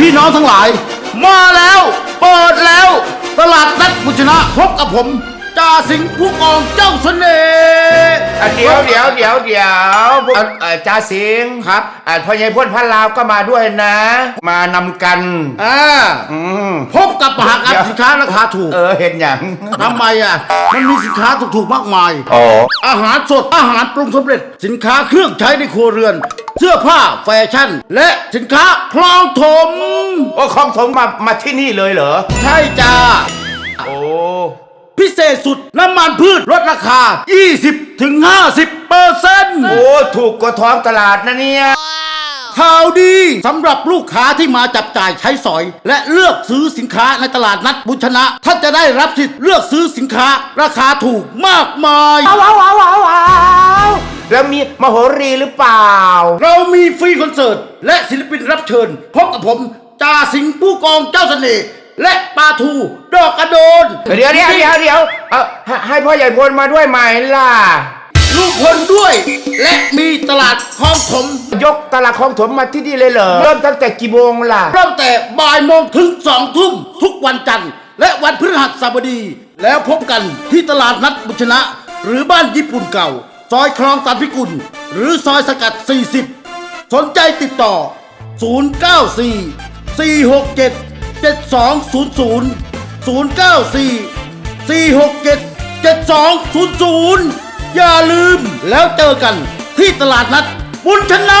พี่น้องทั้งหลาย มาแล้ว เปิดแล้ว ตลาดนัดบุญชนะพบกับผมจ่าสิงห์ผู้กองเจ้าเสน่ห์อะเดี๋ยวเดี๋ยวเดี๋ยวเดี๋ยวพวกเอ่อจ่าสิงห์ครับอะพ่อใหญ่พ่นพันลาวก็มาด้วยนะ มานำกัน อ่าอืม พบกับมหากรรมสินค้าราคาถูกเออเห็นอย่างทำไมอะมันมีสินค้าถูกๆมากมาย อ๋ออาหารสดอาหารปรุงสำเร็จสินค้าเครื่องใช้ในครัวเรือน เสื้อผ้าแฟชั่น และสินค้าคลองถม โอ้ของผมมามาที่นี่เลยเหรอ ใช่จ้า โอ้ พิเศษสุดน้ำมันพืชลดราคา 20ถึง50เปอร์เซ็นต์โอ้ ถูกกว่าท้องตลาดนะเนี่ยข่าวดีสำหรับลูกค้าที่มาจับจ่ายใช้สอย และเลือกซื้อสินค้าในตลาดนัดบุญชนะ ท่านจะได้รับสิทธิ์เลือกซื้อสินค้าราคาถูกมากมายว้าวว้าวว้าวว้าว แล้วมีมโหรีหรือเปล่า เรามีฟรีคอนเสิร์ต และศิลปินรับเชิญพบกับผมจ่าสิงห์ผู้กองเจ้าเสน่ห์และปาทูดอกกระโดนเดี๋ยวเดี๋ยวเดี๋ยวเดี๋ยวเออให้ให้พ่อใหญ่พลมาด้วยไหมล่ะ ลูกพลด้วย และมีตลาดคลองถมยกตลาดของถมมาที่นี่เลยเหรอ เริ่มตั้งแต่กี่โมงล่ะ เริ่มแต่บ่ายโมงถึงสองทุ่มทุกวันจันทร์ และวันพฤหัสบดี แล้วพบกันที่ตลาดนัดบุญชนะ หรือบ้านญี่ปุ่นเก่า ซอยคลองตันพิกุล หรือซอยสกัด 40 สนใจติดต่อ 094 467 7200 094 467 7200 อย่าลืมแล้วเจอกันที่ตลาดนัดบุญชนะ